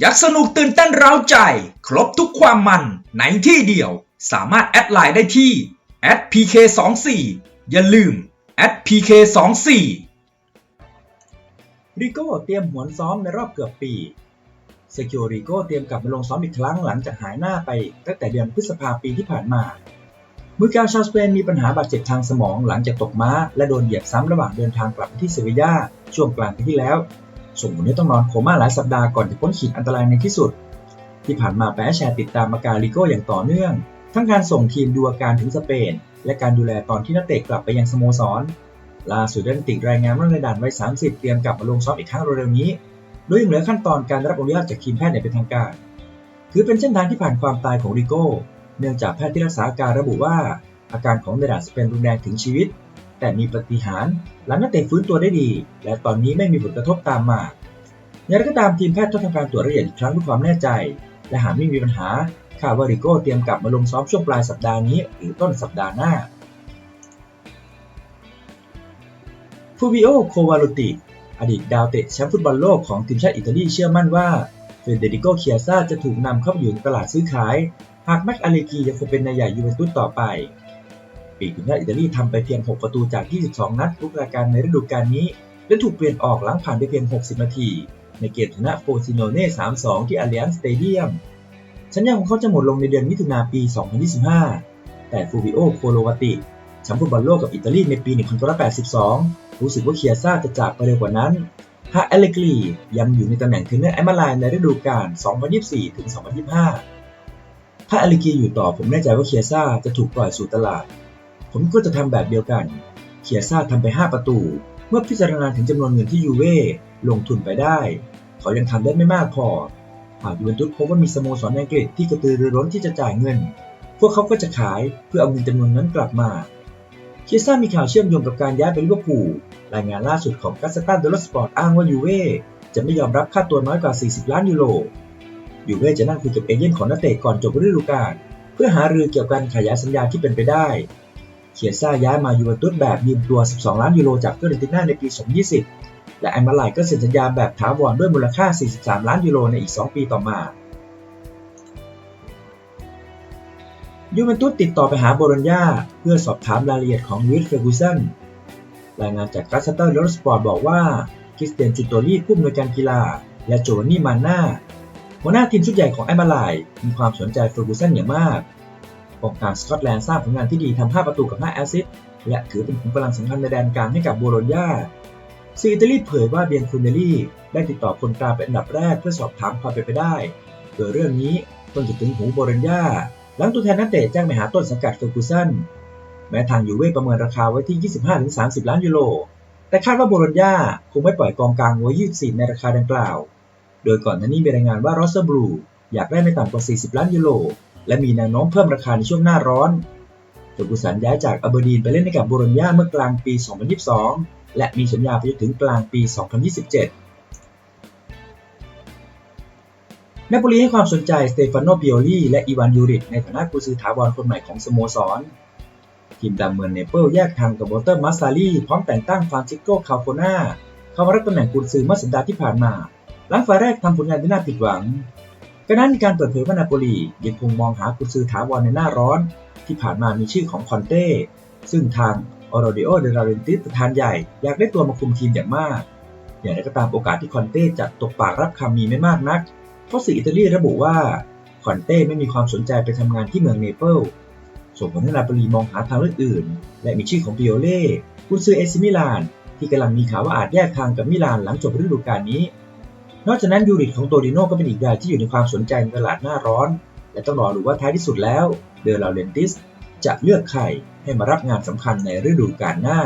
อยากสนุกตื่นเต้นเร้าใจ ครบทุกความมันในที่เดียว สามารถแอดไลน์ได้ที่ @pk24 อย่าลืม @pk24 ริโก้เตรียมหวนซ้อมในรอบเกือบปีเซคิโอริโก้เตรียมกลับมาลงซ้อมอีกครั้งหลังจากหายหน้าไปตั้งแต่เดือนพฤษภาปีที่ผ่านมามือกาวชาวสเปนมีปัญหาบาดเจ็บทางสมองหลังจากตกม้า และโดนเหยียบซ้ำระหว่างเดินทางกลับไปที่เซบียาช่วงกลางปีที่แล้ว ส่งผลให้ต้องนอนโคม่าหลายสัปดาห์ก่อนจะพ้นขีดอันตรายในที่สุด ที่ผ่านมาแปะแชร์ติดตามอาการลิโก้อย่างต่อเนื่อง ทั้งการส่งทีมดูอาการถึงสเปน และการดูแลตอนที่นักเตะกลับไปยังสโมสรล่าสุดได้ติดรายงานว่าในด่านวัย 30 เตรียมกลับมาลงซ้อมอีกครั้งเร็วๆนี้ โดยยังเหลือขั้นตอนการรับอนุญาตจากทีมแพทย์อย่างเป็นทางการ ถือเป็นเส้นทางที่ผ่านความตายของริโก้ เนื่องจากแพทย์ที่รักษาอาการระบุว่า อาการของในด่านสเปนรุนแรงถึงชีวิต แต่มีปฏิหารหลังนักเตะฟื้นตัวได้ดี และตอนนี้ไม่มีผลกระทบตามมาอย่างไรก็ตามทีมแพทย์ต้องทำการตรวจละเอียดอีกครั้งเพื่อความแน่ใจ และหากไม่มีปัญหาคาดว่าริโก้เตรียมกลับมาลงซ้อมช่วงปลายสัปดาห์นี้ หรือต้นสัปดาห์หน้าฟูบิโอโควาลติอดีตดาวเตะแชมป์ฟุตบอลโลกของทีมชาติอิตาลีเชื่อมั่นว่าเฟเดริโกเคียซ่าจะถูกนำเข้าไปอยู่ในตลาดซื้อขาย หากแม็กอาเลกียังคงเป็นนายใหญ่ยูเวนตุสต่อไป ปีกทีมชาติอิตาลีทำไปเพียง 6 ประตูจาก 22 นัดทุกรายการในฤดูกาลนี้ และถูกเปลี่ยนออกหลังผ่านไปเพียง 60 นาที ในเกมชนะโฟซิโนเน่ 3-2 ที่อาลี a นสเตเดียมสัญญาของเขาจะหมดลงในเดือนมิถุนาปี 2025 แต่ฟูบิโอโคโลวาติแชมป์ฟุตบอลโลกกับอิตาลีในปี 1982 รู้สึกว่าเคียซ่าจะจากไปเร็วกว่านั้นหากอเลกรียังอยู่ในตำแหน่งเทรนเนอร์แอมมาไลน์ในฤดูกาล 2024 ถึง 2025 ถ้าอเลกรีอยู่ต่อผมแน่ใจว่าเคียซ่าจะถูกปล่อยสู่ตลาด ผมก็จะทำแบบเดียวกัน เคียซ่าทำไป 5 ประตู เมื่อพิจารณาถึงจำนวนเงินที่ยูเว่ลงทุนไปได้ เขายังทำได้ไม่มากพอ หากยูเวนตุสพบว่ามีสโมสรอังกฤษที่กระตือรือร้นที่จะจ่ายเงิน พวกเขาก็จะขายเพื่อเอาเงินจำนวนนั้นกลับมา เคียซ่ามีข่าวเชื่อมโยงกับการย้ายไปลิเวอร์พูล รายงานล่าสุดของกัสตันเดลสปอร์ตอ้างว่ายูเว่จะไม่ยอมรับค่าตัวน้อยกว่า 40 ล้านยูโร ยูเว่จะนั่งคุยกับเอเย่นของนักเตะก่อนจบฤดูกาลเพื่อหารือเกี่ยวกับการขยายสัญญาที่เป็นไปได้ เคียซ่าย้ายมายูเวนตุสแบบยืมตัว 12 ล้านยูโรจากเฟอร์เรนติน่าในปี 2020 และแอมมาไลก็เซ็นสัญญาแบบถาวรด้วยมูลค่า 43 ล้านยูโรในอีก 2 ปีต่อมายูเวนตุสติดต่อไปหาโบโลญญาเพื่อสอบถามรายละเอียดของวิลเฟอร์กูสันรายงานจากกัสเตอร์ลสปอร์ตบอกว่าคริสเตียนจิโตรีผู้อำนวยการกีฬา และโจวานนี่มาน่าหัวหน้าทีมชุดใหญ่ของแอมมาไลมีความสนใจเฟอร์กูสันอย่างมาก กองกลางสกอตแลนด์สร้างผลงานที่ดีทำ 5 ประตูกับ 5 แอสซิสต์และถือเป็นขุมกำลังสำคัญในแดนกลางให้กับโบโลญญาซีอิตาลีเผยว่าเบียนคูเนลี่ได้ติดต่อคนกลางเป็นอันดับแรกเพื่อสอบถามความเป็นไปได้ โดยเรื่องนี้เพิ่งจะถึงหูโบโลญญาหลังตัวแทนนักเตะแจ้งไปหาต้นสังกัดเฟอร์กูสันแม้ทางยูเว่ประเมินราคาไว้ที่ 25-30 ล้านยูโร แต่คาดว่าโบโลญญาคงไม่ปล่อยกองกลางไว้ยืดสีในราคาดังกล่าว โดยก่อนหน้านี้มีรายงานว่ารอสเซอร์บลูอยากได้ไม่ต่ำกว่า 40 ล้านยูโร และมีแนวโน้มเพิ่มราคาในช่วงหน้าร้อนเฟอร์กูสันย้ายจากอเบอร์ดีนไปเล่นให้กับโบโลญญาเมื่อกลางปี 2022 และมีสัญญาไปจนถึงกลางปี 2027นาโปลีให้ความสนใจสเตฟานโนปิโอลีและอีวานยูริตในฐานะกุซือถาวรคนใหม่ของสโมสร ทีมดำเมืองเนเปิลแยกทางกับวอเตอร์มาซารีพร้อมแต่งตั้งฟรานซิสโก คาโฟนาเข้ามารับตำแหน่งกุญซือเมื่อสัปดาห์ที่ผ่านมา หลังฝ่ายแรกทำผลงานที่น่าผิดหวัง กระนั้นการเปิดเผยว่านาโปลียังคงมองหากุญซือถาวรในหน้าร้อน ที่ผ่านมามีชื่อของคอนเต้ ซึ่งทางออโรดิโอเดลาเรนติสประธานใหญ่อยากได้ตัวมาคุมทีมอย่างมาก อย่างไรก็ตามโอกาสที่คอนเต้จะตกปากรับคำมีไม่มากนัก เพราะสื่ออิตาลีระบุว่าคอนเต้ไม่มีความสนใจไปทำงานที่เมืองเนเปิลส่งผลให้นาโปลีมองหาทางเลือกอื่น และมีชื่อของปิโอเล่กุนซือเอซิมิลาน ที่กำลังมีข่าวว่าอาจแยกทางกับมิลานหลังจบฤดูกาลนี้ นอกจากนั้นยูริตของโตดิโน่ก็เป็นอีกรายที่อยู่ในความสนใจในตลาดหน้าร้อน และต้องรอดูว่าท้ายที่สุดแล้วเดลาเรนติสจะเลือกใครให้มารับงานสำคัญในฤดูกาลหน้า